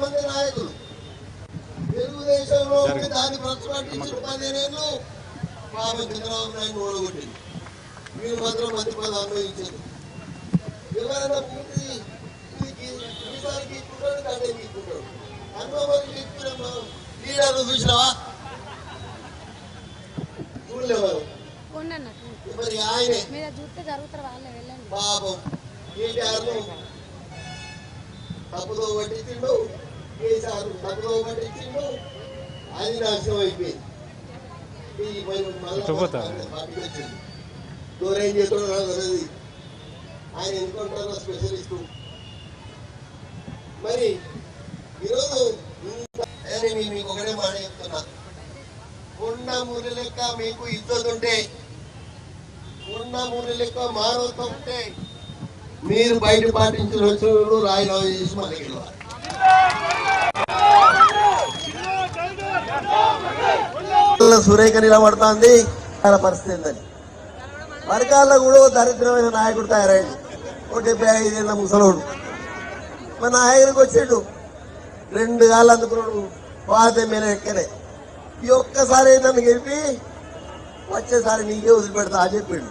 మంది నాయకులు తెలుగుదేశంలో దాన్ని ప్రతిపాటించిన పదిహేనేళ్ళు పాప చంద్రబాబు నాయుడు ఓడగొట్టింది మీరు మాత్రం మంత్రి పదవి అనుభవించారు ఎవరైనా పూర్తి ఈసారి గీక్కుంటాడు కంటే గీక్కుంటాడు అనుభవం గీక్కున్నా లీడర్లు చూసినావా? చూడలేవారు మరి ఆయనే. పాపం. కేటీఆర్ను తప్పుదో పట్టించిండు కేసీఆర్ తప్పుదో పట్టించిండు అది నాశనం అయిపోయింది. దూరం తెలియదు ఆయన ఎందుకుంటారో స్పెషలిస్టు. మరి ఈరోజు మీకు ఒకటే మాట చెప్తున్నా. ఉన్న మూల లెక్క మీకు ఇద్దరు ఉంటే ఉన్న మూల లెక్క మానవత్వం ఉంటే మీరు బయట పాటించిన వచ్చిన రాజీనామా చేసి మళ్ళీ సురేఖ నిలబడుతోంది చాలా పరిస్థితి ఉందని వర్గాల్లో కూడా దరిద్రమైన నాయకుడు తయారైంది ఓ డెబ్బై ఐదేళ్ళ ముసలోడు. మన నాయకుడికి వచ్చాడు. రెండు కాళ్ళు అందుకున్నాడు. పాత మీద ఎక్కడే ఈ ఒక్కసారి నన్ను గెలిపి వచ్చేసారి నీకే వదిలిపెడతా అని చెప్పిండు.